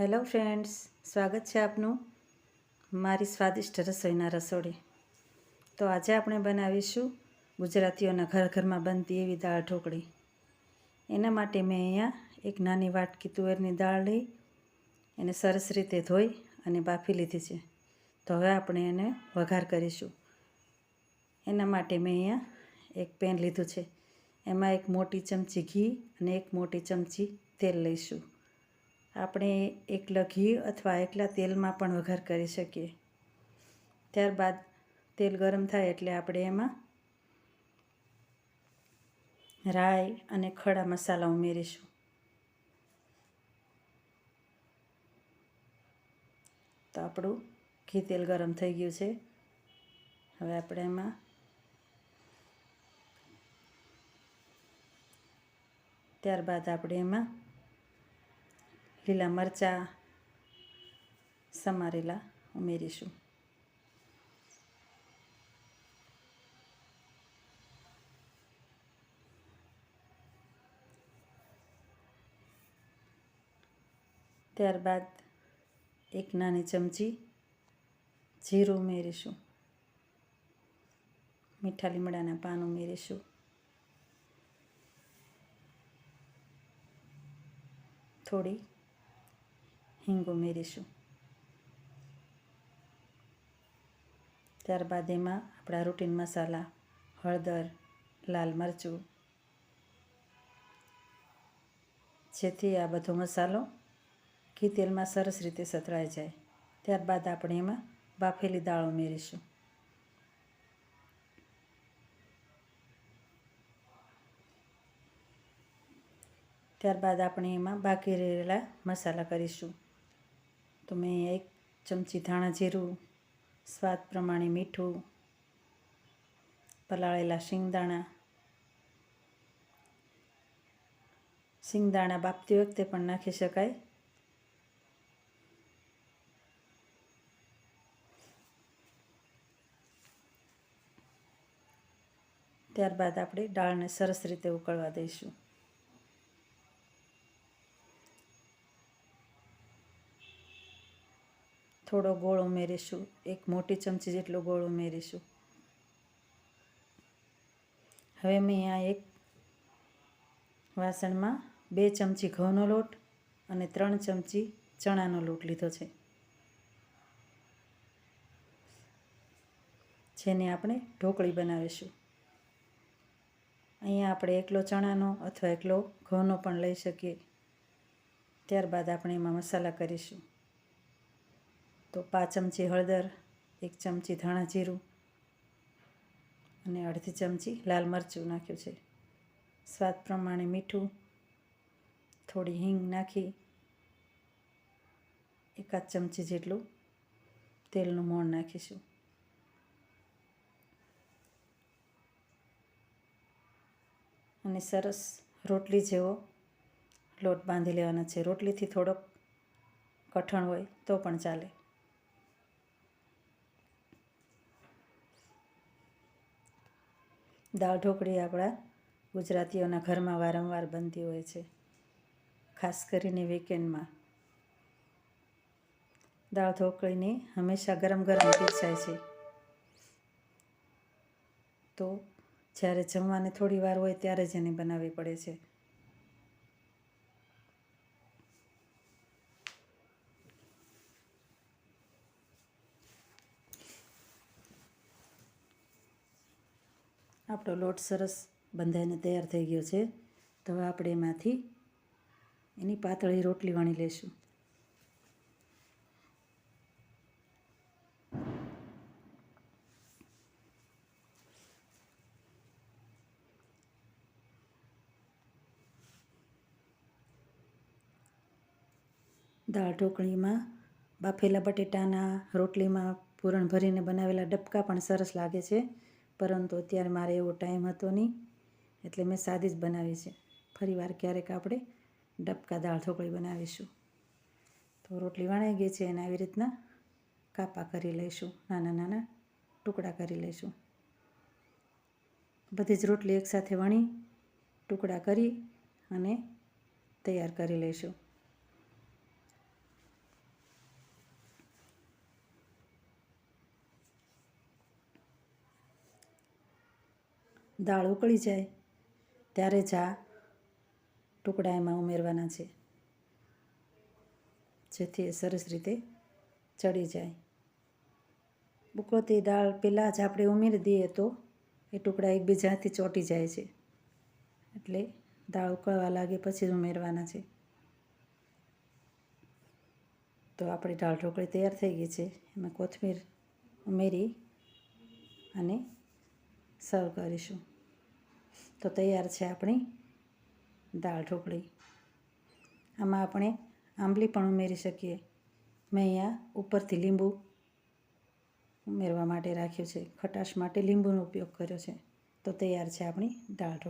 Hello friends, સ્વાગત છે આપનું મારી સ્વાદિષ્ટ રસોઈના રસોડી. તો આજે આપણે બનાવીશું ગુજરાતીઓના ઘર ઘરમાં બનતી એવી દાળ ઢોકળી. એના માટે મેં અહીંયા એક નાની વાટકી તુવેરની દાળ લઈ એને સરસ રીતે ધોઈ અને બાફી લીધી છે. તો હવે આપણે એને વઘાર કરીશું. એના માટે મેં અહીંયા એક પેન લીધું છે. એમાં એક મોટી ચમચી ઘી અને એક મોટી ચમચી તેલ લઈશું. આપણે એકલા ઘી અથવા એકલા તેલમાં પણ વઘાર કરી શકીએ. ત્યારબાદ તેલ ગરમ થાય એટલે આપણે એમાં રાઈ અને ખડા મસાલા ઉમેરીશું. તો આપણું ઘી તેલ ગરમ થઈ ગયું છે. હવે આપણે એમાં ત્યારબાદ આપણે એમાં લીલા મરચાં સમારેલા ઉમેરીશું. ત્યારબાદ એક નાની ચમચી જીરું ઉમેરીશું. મીઠા લીમડાના પાન ઉમેરીશું. થોડી હિંગ ઉમેરીશું ત્યારબાદ એમાં આપણા રૂટીન મસાલા, હળદર, લાલ મરચું, જેથી આ બધો મસાલો ઘી તેલમાં સરસ રીતે સતળાઈ જાય. ત્યારબાદ આપણે એમાં બાફેલી દાળ ઉમેરીશું. ત્યારબાદ આપણે એમાં બાકી રહેલા મસાલા કરીશું. તો મેં એક ચમચી ધાણા જીરું, સ્વાદ પ્રમાણે મીઠું, પલાળેલા શિંગદાણા. શિંગદાણા બાપતી વખતે પણ નાખી શકાય. ત્યારબાદ આપણે દાળને સરસ રીતે ઉકળવા દઈશું. થોડો ગોળ ઉમેરીશું. એક મોટી ચમચી જેટલો ગોળ ઉમેરીશું. હવે મેં અહીંયા એક વાસણમાં બે ચમચી ઘઉંનો લોટ અને ત્રણ ચમચી ચણાનો લોટ લીધો છે. જેને આપણે ઢોકળી બનાવીશું. અહીંયા આપણે એકલો ચણાનો અથવા એકલો ઘઉંનો પણ લઈ શકીએ. ત્યારબાદ આપણે એમાં મસાલા કરીશું. તો પાંચ ચમચી હળદર, એક ચમચી ધાણા જીરું અને અડધી ચમચી લાલ મરચું નાખ્યું છે. સ્વાદ પ્રમાણે મીઠું, થોડી હિંગ નાખી એકાદ ચમચી જેટલું તેલનું મોણ નાખીશું. અને સરસ રોટલી જેવો લોટ બાંધી લેવાનો છે. રોટલીથી થોડોક કઠણ હોય તો પણ ચાલે. દાળ ઢોકળી આપણા ગુજરાતીઓના ઘરમાં વારંવાર બનતી હોય છે, ખાસ કરીને વીકેન્ડમાં દાળ ઢોકળીને હંમેશા ગરમ ગરમ પીરસાય છે. તો જ્યારે જમવાને થોડી વાર હોય ત્યારે જ એને બનાવવી પડે છે. આપણો લોટ સરસ બંધાઈને તૈયાર થઈ ગયો છે. તો હવે આપણે એમાંથી એની પાતળી રોટલી વણી લઈશું. દાળ ઢોકળીમાં બાફેલા બટેટાના રોટલીમાં પૂરણ ભરીને બનાવેલા ડબકા પણ સરસ લાગે છે. પરંતુ અત્યારે મારે એવો ટાઈમ હતો નહીં. એટલે મેં સાદી જ બનાવી છે. ફરી વાર ક્યારેક આપણે ડબકા દાળ ઢોકળી બનાવીશું. તો રોટલી વણાઈ ગઈ છે અને આવી રીતના કાપા કરી લઈશું. નાના નાના ટુકડા કરી લઈશું. બધી જ રોટલી એકસાથે વણી, ટુકડા કરી અને તૈયાર કરી લઈશું. દાળ ઉકળી જાય, ત્યારે આ ટુકડા એમાં ઉમેરવાના છે. જેથી એ સરસ રીતે ચડી જાય. ઉકળતી દાળ પહેલાં જ આપણે ઉમેરી દઈએ તો એ ટુકડા એકબીજાથી ચોંટી જાય છે. એટલે દાળ ઉકળવા લાગે પછી જ ઉમેરવાના છે. તો આપણી દાળ ઢોકળી તૈયાર થઈ ગઈ છે. એમાં કોથમીર ઉમેરી અને સર્વ કરીશું. તો તૈયાર છે આપણી દાળ ઢોકળી. આમાં આપણે આંબલી પણ ઉમેરી શકીએ. મેં અહીંયા ઉપરથી લીંબુ ઉમેરવા માટે રાખ્યું છે. ખટાશ માટે લીંબુનો ઉપયોગ કર્યો છે. તો તૈયાર છે આપણી દાળ ઢોકળી.